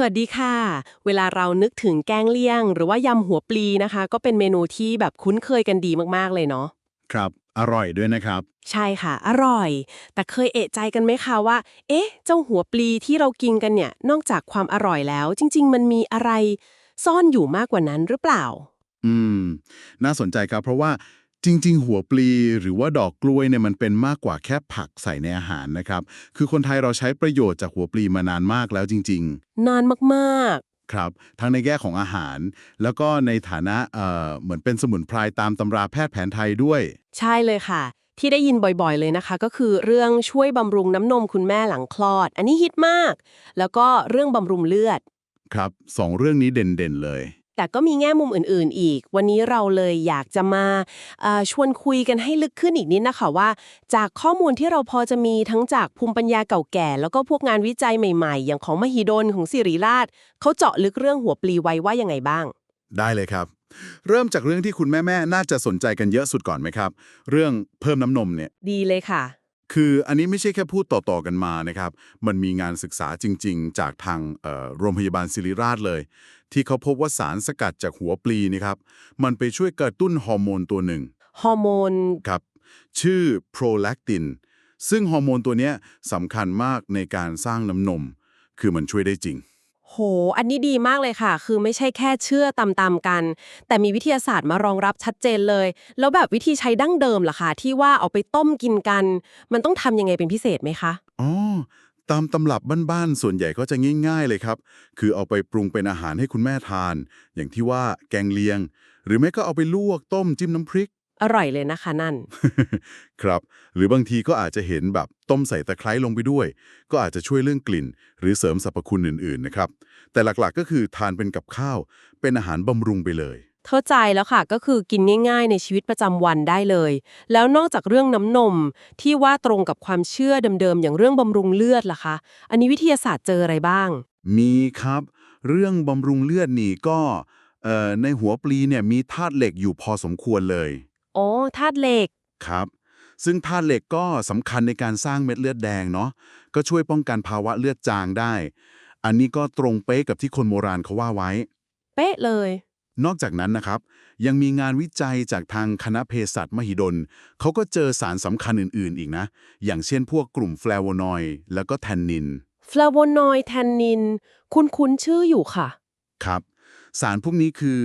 สวัสดีค่ะ เวลาเรานึกถึงแกงเลี่ยง หรือว่ายำหัวปลีนะคะ ก็เป็นเมนูที่แบบคุ้นเคยกันดีมากๆเลยเนาะ ครับ อร่อยด้วยนะครับ ใช่ค่ะ อร่อย แต่เคยเอะใจกันไหมคะว่า เอ๊ะ เจ้าหัวปลีที่เรากินกันเนี่ย นอกจากความอร่อยแล้ว จริง ๆ มันมีอะไร ซ่อนอยู่มากกว่านั้นหรือเปล่า อืม น่าสนใจครับ เพราะว่า จริง ๆ หัวปลีหรือว่าดอกกล้วยเนี่ยมันเป็นมากกว่าแค่ผักใส่ในอาหารนะครับ คือคนไทยเราใช้ประโยชน์จากหัวปลีมานานมากแล้วจริง นานมากๆครับ ทั้งในแง่ของอาหาร แล้วก็ในฐานะเอ่อเหมือนเป็นสมุนไพรตามตำราแพทย์แผนไทยด้วยๆใช่เลยค่ะ ที่ได้ยินบ่อยๆเลยนะคะ ก็คือเรื่องช่วยบำรุงน้ำนมคุณแม่หลังคลอด อันนี้ฮิตมาก แล้วก็เรื่องบำรุงเลือด ครับสองเรื่องนี้เด่นๆเลย แต่ก็มีแง่มุมอื่น ๆ อีก วันนี้เราเลยอยากจะมาเอ่อชวนคุยกันให้ลึกขึ้นอีกนิดนะคะว่า จากข้อมูลที่เราพอจะมีทั้งจากภูมิปัญญาเก่าแก่ แล้วก็พวกงานวิจัยใหม่ ๆ อย่างของมหิดลของสิริราชเขาเจาะลึกเรื่องหัวปลีไว้ว่ายังไงบ้าง ได้เลยครับ เริ่มจากเรื่องที่คุณแม่ๆน่าจะสนใจกันเยอะสุดก่อนไหมครับ เรื่องเพิ่มน้ำนมเนี่ย ดีเลยค่ะ คืออันนี้ไม่ใช่แค่พูดต่อ ๆ กันมานะครับ มันมีงานศึกษาจริง ๆ จากทางเอ่อโรงพยาบาลศิริราชเลย ที่เขาพบว่าสารสกัดจากหัวปลีนี่ครับ มันไปช่วยกระตุ้นฮอร์โมนตัวหนึ่ง ฮอร์โมน ครับ ชื่อโปรแลคติน ซึ่งฮอร์โมนตัวเนี้ยสำคัญมากในการสร้างน้ำนม คือมันช่วยได้จริง โห อันนี้ดีมากเลยค่ะ คือไม่ใช่แค่เชื่อตามๆกัน แต่มีวิทยาศาสตร์มารองรับชัดเจนเลย แล้วแบบวิธีใช้ดั้งเดิมล่ะคะที่ว่าเอาไปต้มกินกัน มันต้องทำยังไงเป็นพิเศษไหมคะ อ๋อ ตามตำรับบ้านๆ ส่วนใหญ่ก็จะง่าย ๆ เลยครับ คือเอาไปปรุงเป็นอาหารให้คุณแม่ทาน อย่างที่ว่าแกงเลียง หรือไม่ก็เอาไปลวกต้มจิ้มน้ำพริก อร่อยเลยนะคะนั่น ครับ หรือบางทีก็อาจจะเห็นแบบต้มใส่ตะไคร้ลงไปด้วย ก็อาจจะช่วยเรื่องกลิ่น หรือเสริมสรรพคุณอื่นๆนะครับ แต่หลักๆก็คือทานเป็นกับข้าว เป็นอาหารบำรุงไปเลย เข้าใจแล้วค่ะก็คือกินง่ายๆ ในชีวิตประจำวันได้เลย แล้วนอกจากเรื่องน้ำนมที่ว่าตรงกับความเชื่อเดิมๆอย่างเรื่องบำรุงเลือดล่ะคะ อันนี้วิทยาศาสตร์เจออะไรบ้าง มีครับ เรื่องบำรุงเลือดนี่ก็เอ่อในหัวปลีเนี่ยมีธาตุเหล็กอยู่พอสมควรเลย อ๋อธาตุเหล็ก ครับ ซึ่งธาตุเหล็กก็สำคัญในการสร้างเม็ดเลือดแดงเนาะก็ช่วยป้องกันภาวะเลือดจางได้ อันนี้ก็ตรงเป๊ะกับที่คนโบราณเขาว่าไว้ เป๊ะเลย นอกจากนั้นนะครับ ยังมีงานวิจัยจากทางคณะเภสัชมหิดลเขาก็เจอสารสำคัญอื่น ๆ อีกนะ อย่างเช่นพวกกลุ่มแฟลโวนอยด์แล้วก็แทนนิน ฟลาโวนอยด์แทนนิน คุ้นคุ้นๆชื่ออยู่ค่ะ ครับ สารพวกนี้คือ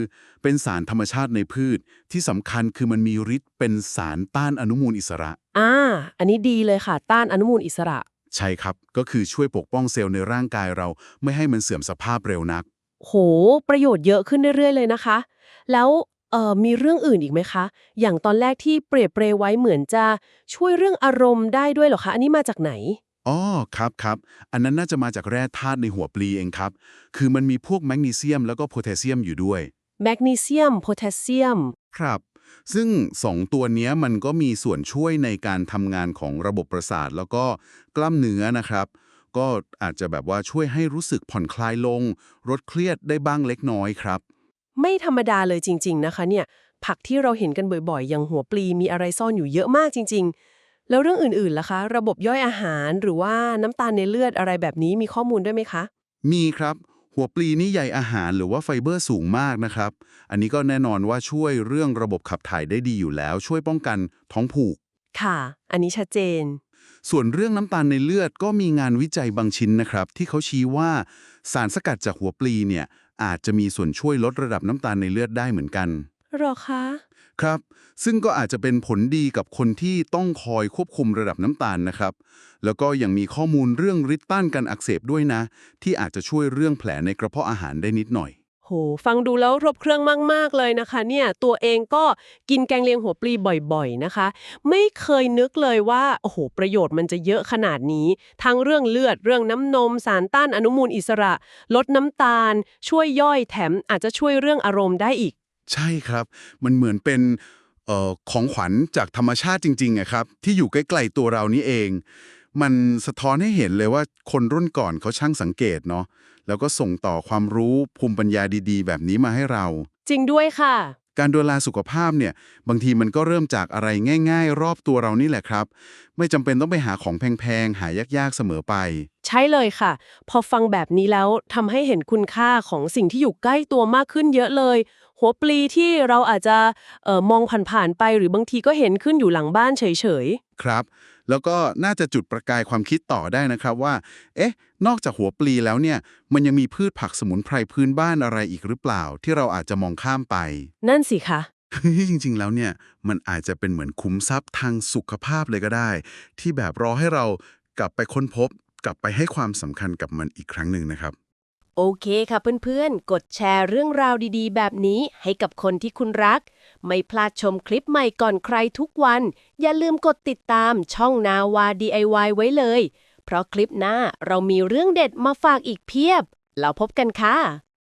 เป็นสารธรรมชาติในพืชที่สำคัญคือมันมีฤทธิ์เป็นสารต้านอนุมูลอิสระ อ่า อันนี้ดีเลยค่ะ ต้านอนุมูลอิสระ ใช่ครับ ก็คือช่วยปกป้องเซลล์ในร่างกายเราไม่ให้มันเสื่อมสภาพเร็วนัก โห ประโยชน์เยอะขึ้นเรื่อยๆเลยนะคะ แล้วเอ่อมีเรื่องอื่นอีกไหมคะ อย่างตอนแรกที่เปรียบเปรยไว้เหมือนจะช่วยเรื่องอารมณ์ได้ด้วยเหรอคะ อันนี้มาจากไหน อ๋อครับครับ อันนั้นน่าจะมาจากแร่ธาตุในหัวปลีเองครับ คือมันมีพวกแมกนีเซียมแล้วก็โพแทสเซียมอยู่ด้วย แมกนีเซียม โพแทสเซียม ครับ ซึ่งสองตัวเนี้ยมันก็มีส่วนช่วยในการทำงานของระบบประสาท แล้วก็กล้ามเนื้อนะครับ ก็อาจจะแบบว่าช่วยให้รู้สึกผ่อนคลายลงลดเครียดได้บ้างเล็กน้อยครับ ไม่ธรรมดาเลยจริง ๆ นะคะเนี่ย ผักที่เราเห็นกันบ่อยๆ อย่างหัวปลีมีอะไรซ่อนอยู่เยอะมากจริง ๆ แล้วเรื่องอื่นๆล่ะคะ ระบบย่อยอาหารหรือว่าน้ำตาลในเลือดอะไรแบบนี้มีข้อมูลด้วยไหมคะ มีครับ หัวปลีนี่ใยอาหารหรือว่าไฟเบอร์สูงมากนะครับ อันนี้ก็แน่นอนว่าช่วยเรื่องระบบขับถ่ายได้ดีอยู่แล้ว ช่วยป้องกันท้องผูก ค่ะ อันนี้ชัดเจน ส่วนเรื่องน้ำตาลในเลือดก็มีงานวิจัยบางชิ้นนะครับ ที่เขาชี้ว่าสารสกัดจากหัวปลีเนี่ยอาจจะมีส่วนช่วยลดระดับน้ำตาลในเลือดได้เหมือนกัน หรอคะ ครับ ซึ่งก็อาจจะเป็นผลดีกับคนที่ต้องคอยควบคุมระดับน้ำตาลนะครับ แล้วก็ยังมีข้อมูลเรื่องฤทธิ์ต้านการอักเสบด้วยนะ ที่อาจจะช่วยเรื่องแผลในกระเพาะอาหารได้นิดหน่อย โห ฟังดูแล้วครบเครื่องมาก ๆ เลยนะคะ เนี่ย ตัวเองก็กินแกงเลียงหัวปลีบ่อย ๆ นะคะ ไม่เคยนึกเลยว่า โอ้โห ประโยชน์มันจะเยอะขนาดนี้ ทั้งเรื่องเลือด เรื่องน้ำนม สารต้านอนุมูลอิสระ ลดน้ำตาล ช่วยย่อยแถมอาจจะช่วยเรื่องอารมณ์ได้อีก ใช่ครับ มันเหมือนเป็นเอ่อของขวัญจากธรรมชาติจริงๆอะครับ ที่อยู่ใกล้ๆตัวเรานี่เอง มันสะท้อนให้เห็นเลยว่าคนรุ่นก่อนเขาช่างสังเกตเนาะแล้วก็ส่งต่อความรู้ภูมิปัญญาดีๆ แบบนี้มาให้เรา จริงด้วยค่ะ การดูแลสุขภาพเนี่ย บางทีมันก็เริ่มจากอะไรง่าย ๆ รอบตัวเรานี่แหละครับ ไม่จำเป็นต้องไปหาของแพงๆหายากๆเสมอไป ใช่เลยค่ะ พอฟังแบบนี้แล้วทำให้เห็นคุณค่าของสิ่งที่อยู่ใกล้ตัวมากขึ้นเยอะเลย หัวปลีที่เราอาจจะเออมองผ่านๆไปหรือบางทีก็เห็นขึ้นอยู่หลังบ้านเฉยครับ แล้วก็น่าจะจุดประกายความคิดต่อได้นะครับว่า เอ๊ะ นอกจากหัวปลีแล้วเนี่ย มันยังมีพืชผักสมุนไพรพื้นบ้านอะไรอีกหรือเปล่า ที่เราอาจจะมองข้ามไปๆนั่นสิคะเฮ้ยจริงๆ แล้วเนี่ยมันอาจจะเป็นเหมือนคุ้มทรัพย์ทางสุขภาพเลยก็ได้ ที่แบบรอให้เรากลับไปค้นพบ กลับไปให้ความสำคัญกับมันอีกครั้งหนึ่งนะครับ โอเคค่ะเพื่อนๆ กดแชร์เรื่องราวดีๆ แบบนี้ให้กับคนที่คุณรัก ไม่พลาดชมคลิปใหม่ก่อนใครทุกวัน อย่าลืมกดติดตามช่องนาวา DIY ไว้เลย เพราะคลิปหน้าเรามีเรื่องเด็ดมาฝากอีกเพียบ แล้วพบกันค่ะ